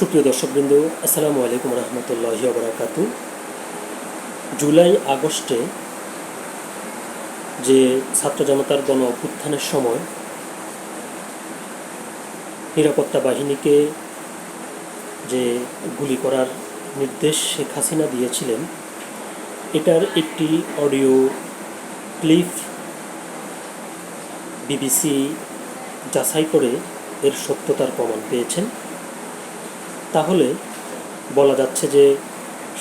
সুপ্রিয় দর্শকবৃন্দ, আসসালামু আলাইকুম রহমতুল্লাহ বারাকাতু। জুলাই আগস্টে যে ছাত্র জনতার গণ অভ্যুত্থানের সময় নিরাপত্তা বাহিনীকে যে গুলি করার নির্দেশ শেখ হাসিনা দিয়েছিলেন, এটার একটি অডিও ক্লিপ বিবিসি যাচাই করে এর সত্যতার প্রমাণ পেয়েছেন। তাহলে বলা যাচ্ছে যে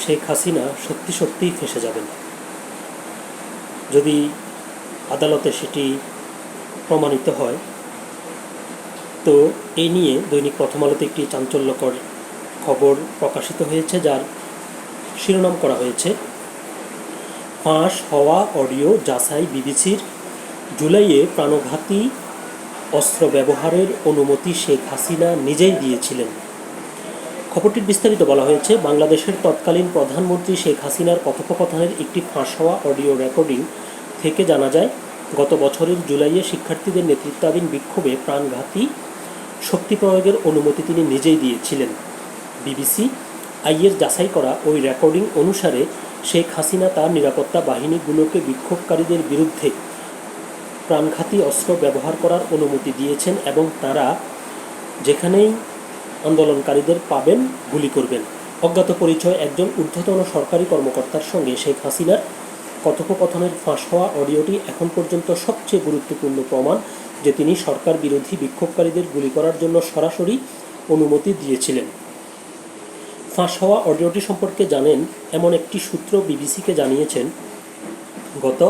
শেখ হাসিনা সত্যি সত্যিই ফেসে যাবেন। যদি আদালতে সেটি প্রমাণিত হয়, তো এই নিয়ে দৈনিক প্রথম আলোতে একটি চাঞ্চল্যকর খবর প্রকাশিত হয়েছে, যার শিরোনাম করা হয়েছে, ফাঁস হওয়া অডিও যাচাই বিবিসির জুলাইয়ে প্রাণঘাতী অস্ত্র ব্যবহারের অনুমতি শেখ হাসিনা নিজেই দিয়েছিলেন। খবরটির বিস্তারিত বলা হয়েছে, বাংলাদেশের তৎকালীন প্রধানমন্ত্রী শেখ হাসিনার কথোপকথনের একটি ফাঁস হওয়া অডিও রেকর্ডিং থেকে জানা যায়, গত বছরের জুলাইয়ে শিক্ষার্থীদের নেতৃত্বাধীন বিক্ষোভে প্রাণঘাতী শক্তি প্রয়োগের অনুমতি তিনি নিজেই দিয়েছিলেন। বিবিসি আইয়ের যাচাই করা ওই রেকর্ডিং অনুসারে শেখ হাসিনা তার নিরাপত্তা বাহিনীগুলোকে বিক্ষোভকারীদের বিরুদ্ধে প্রাণঘাতী অস্ত্র ব্যবহার করার অনুমতি দিয়েছেন এবং তারা যেখানেই আন্দোলনকারীদের পাবেন, গুলি করবেন। অজ্ঞাত পরিচয় একজন ঊর্ধ্বতন সরকারি কর্মকর্তার সঙ্গে শেখ হাসিনার কথোপকথনের ফাঁস হওয়া অডিওটি এখন পর্যন্ত সবচেয়ে গুরুত্বপূর্ণ প্রমাণ যে তিনি সরকার বিরোধী বিক্ষোভকারীদের গুলি করার জন্য সরাসরি অনুমতি দিয়েছিলেন। ফাঁস হওয়া অডিওটি সম্পর্কে জানেন এমন একটি সূত্র বিবিসিকে জানিয়েছেন, গত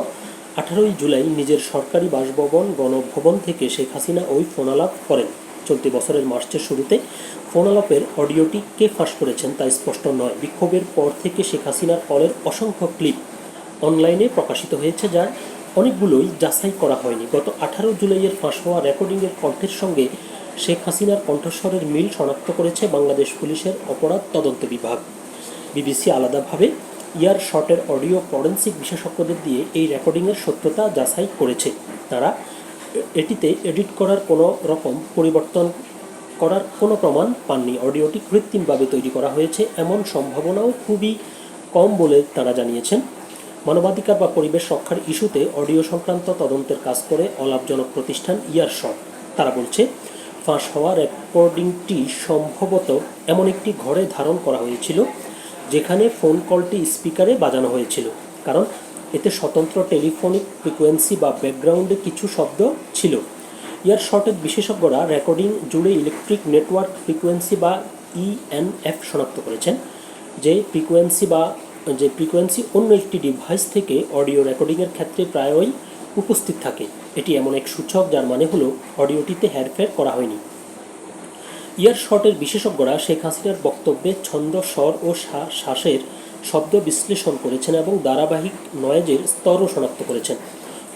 আঠারোই জুলাই নিজের সরকারি বাসভবন, গণভবন থেকে শেখ হাসিনা ওই ফোনালাপ করেন। চলতি বছরের মার্চের শুরুতে ফোনালাপের অডিওটি কে ফাঁস করেছেন তা স্পষ্ট নয়। বিক্ষোভের পর থেকে শেখ হাসিনার কলের অসংখ্য ক্লিপ অনলাইনে প্রকাশিত হয়েছে, যার অনেকগুলোই যাচাই করা হয়নি। গত আঠারো জুলাইয়ের ফাঁস হওয়া রেকর্ডিংয়ের কণ্ঠের সঙ্গে শেখ হাসিনার কণ্ঠস্বরের মিল শনাক্ত করেছে বাংলাদেশ পুলিশের অপরাধ তদন্ত বিভাগ। বিবিসি আলাদাভাবে ইয়ার শটের অডিও ফরেন্সিক বিশেষজ্ঞদের দিয়ে এই রেকর্ডিংয়ের সত্যতা যাচাই করেছে। তারা এটিতে এডিট করার কোনো রকম পরিবর্তন করার কোনো প্রমাণ পাননি। অডিওটি কৃত্রিমভাবে তৈরি করা হয়েছে। এমন সম্ভাবনাও খুবই কম বলে তারা জানিয়েছেন। মানবাধিকার বা পরিবেশ রক্ষার ইস্যুতে অডিও সংক্রান্ত তদন্তের কাজ করে অলাভজনক প্রতিষ্ঠান ইয়ারশট। তারা বলছে, ফাঁস হওয়া রেকর্ডিংটি সম্ভবত এমন একটি ঘরে ধারণ করা হয়েছিল, যেখানে ফোন কলটি স্পিকারে বাজানো হয়েছিল। কারণ এতে স্বতন্ত্র টেলিফোনিক ফ্রিকোয়েন্সি বা ব্যাকগ্রাউন্ডে কিছু শব্দ ছিল। ইয়ার শর্টের বিশেষজ্ঞরা রেকর্ডিং জুড়ে ইলেকট্রিক নেটওয়ার্ক ফ্রিকোয়েন্সি বা ইএনএফ শনাক্ত করেছেন, যে ফ্রিকোয়েন্সি বা, যে ফ্রিকোয়েন্সি অন্য একটি ডিভাইস থেকে অডিও রেকর্ডিংয়ের ক্ষেত্রে প্রায়ই উপস্থিত থাকে। এটি এমন এক সূচক যার মানে হলো অডিওটিতে হেরফের করা হয়নি। ইয়ার শটের বিশেষজ্ঞরা শেখ হাসিনার বক্তব্যে ছন্দ স্বর ও শ্বাসের শব্দ বিশ্লেষণ করেছেন এবং ধারাবাহিক নয়েজের স্তরও শনাক্ত করেছেন।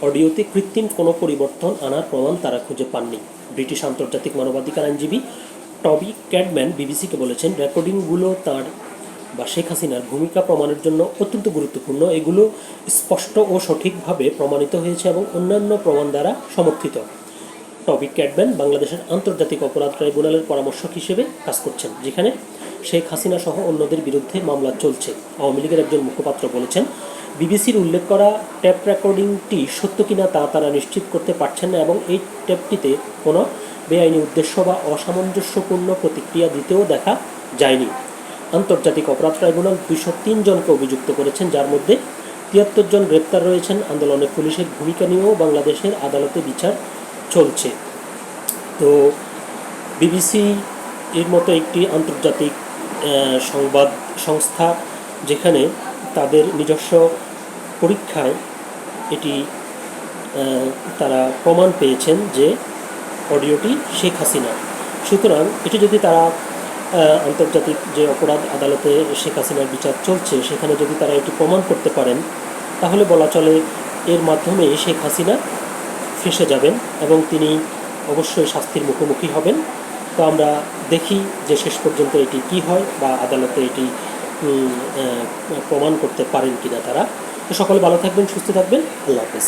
অডিওতে কৃত্রিম কোনো পরিবর্তন আনার প্রমাণ তারা খুঁজে পাননি। ব্রিটিশ আন্তর্জাতিক মানবাধিকার আইনজীবী টবি ক্যাডম্যান বিবিসিকে বলেছেন, রেকর্ডিংগুলো তার বা শেখ হাসিনার ভূমিকা প্রমাণের জন্য অত্যন্ত গুরুত্বপূর্ণ। এগুলো স্পষ্ট ও সঠিকভাবে প্রমাণিত হয়েছে এবং অন্যান্য প্রমাণ দ্বারা সমর্থিত। টবি ক্যাডম্যান বাংলাদেশের আন্তর্জাতিক অপরাধ ট্রাইব্যুনালের পরামর্শক হিসেবে কাজ করছেন, যেখানে শেখ হাসিনা সহ অন্যদের বিরুদ্ধে মামলা চলছে। আওয়ামী লীগের একজন মুখপাত্র বলেছেন, বিবিসির উল্লেখ করা ট্যাপ রেকর্ডিংটি সত্য কিনা তা তারা নিশ্চিত করতে পারছেন না এবং এই ট্যাপটিতে কোনো বেআইনি উদ্দেশ্য বা অসামঞ্জস্যপূর্ণ প্রতিক্রিয়া দিতেও দেখা যায়নি। আন্তর্জাতিক অপরাধ ট্রাইব্যুনাল দুইশো তিন জনকে অভিযুক্ত করেছেন, যার মধ্যে তিয়াত্তর জন গ্রেপ্তার রয়েছেন। আন্দোলনে পুলিশের ভূমিকা নিয়েও বাংলাদেশের আদালতে বিচার চলছে। তো বিবিসি এর মতো একটি আন্তর্জাতিক সংবাদ সংস্থা যেখানে তাদের নিজস্ব পরীক্ষায় এটি তারা প্রমাণ পেয়েছেন যে অডিওটি শেখ হাসিনা সুতরাং এটি যদি তারা আন্তর্জাতিক যে অপরাধ আদালতে শেখ হাসিনার বিচার চলছে, সেখানে যদি তারা এটি প্রমাণ করতে পারেন, তাহলে বলা চলে এর মাধ্যমে শেখ হাসিনা ফেসে যাবেন এবং তিনি অবশ্যই শাস্তির মুখোমুখি হবেন। তো আমরা দেখি যে শেষ পর্যন্ত এটি কি হয় বা আদালতে এটি প্রমাণ করতে পারেন কিনা তারা। তো সকলে ভালো থাকবেন, সুস্থ থাকবেন। আল্লাহ হাফেজ।